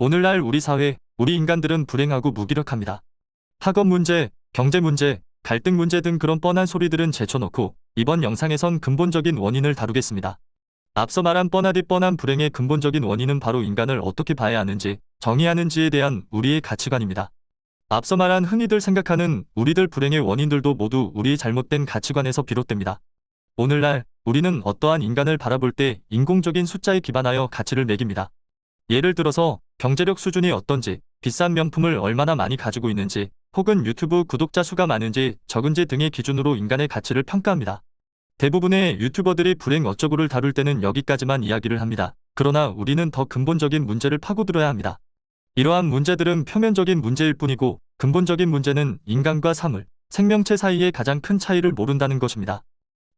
오늘날 우리 사회, 우리 인간들은 불행하고 무기력합니다. 학업 문제, 경제 문제, 갈등 문제 등 그런 뻔한 소리들은 제쳐놓고 이번 영상에선 근본적인 원인을 다루겠습니다. 앞서 말한 뻔하디 뻔한 불행의 근본적인 원인은 바로 인간을 어떻게 봐야 하는지, 정의하는지에 대한 우리의 가치관입니다. 앞서 말한 흔히들 생각하는 우리들 불행의 원인들도 모두 우리의 잘못된 가치관에서 비롯됩니다. 오늘날 우리는 어떠한 인간을 바라볼 때 인공적인 숫자에 기반하여 가치를 매깁니다. 예를 들어서 경제력 수준이 어떤지, 비싼 명품을 얼마나 많이 가지고 있는지, 혹은 유튜브 구독자 수가 많은지 적은지 등의 기준으로 인간의 가치를 평가합니다. 대부분의 유튜버들이 불행 어쩌고를 다룰 때는 여기까지만 이야기를 합니다. 그러나 우리는 더 근본적인 문제를 파고들어야 합니다. 이러한 문제들은 표면적인 문제일 뿐이고 근본적인 문제는 인간과 사물, 생명체 사이의 가장 큰 차이를 모른다는 것입니다.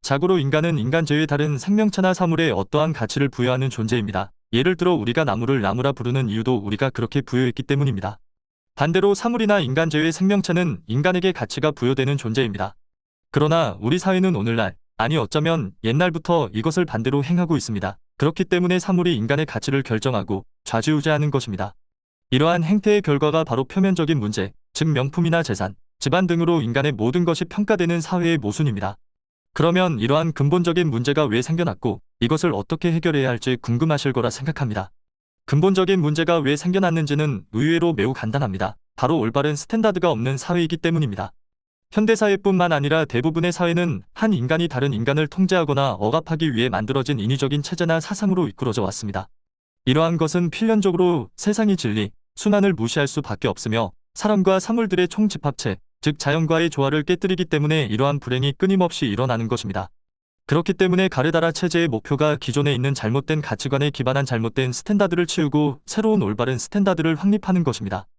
자고로 인간은 인간 제외 다른 생명체나 사물에 어떠한 가치를 부여하는 존재입니다. 예를 들어 우리가 나무를 나무라 부르는 이유도 우리가 그렇게 부여했기 때문입니다. 반대로 사물이나 인간 제외 생명체는 인간에게 가치가 부여되는 존재입니다. 그러나 우리 사회는 오늘날, 아니 어쩌면 옛날부터 이것을 반대로 행하고 있습니다. 그렇기 때문에 사물이 인간의 가치를 결정하고 좌지우지하는 것입니다. 이러한 행태의 결과가 바로 표면적인 문제, 즉 명품이나 재산, 집안 등으로 인간의 모든 것이 평가되는 사회의 모순입니다. 그러면 이러한 근본적인 문제가 왜 생겨났고 이것을 어떻게 해결해야 할지 궁금하실 거라 생각합니다. 근본적인 문제가 왜 생겨났는지는 의외로 매우 간단합니다. 바로 올바른 스탠다드가 없는 사회이기 때문입니다. 현대사회뿐만 아니라 대부분의 사회는 한 인간이 다른 인간을 통제하거나 억압하기 위해 만들어진 인위적인 체제나 사상으로 이끌어져 왔습니다. 이러한 것은 필연적으로 세상의 진리, 순환을 무시할 수밖에 없으며 사람과 사물들의 총집합체, 즉 자연과의 조화를 깨뜨리기 때문에 이러한 불행이 끊임없이 일어나는 것입니다. 그렇기 때문에 가르다라 체제의 목표가 기존에 있는 잘못된 가치관에 기반한 잘못된 스탠다드를 치우고 새로운 올바른 스탠다드를 확립하는 것입니다.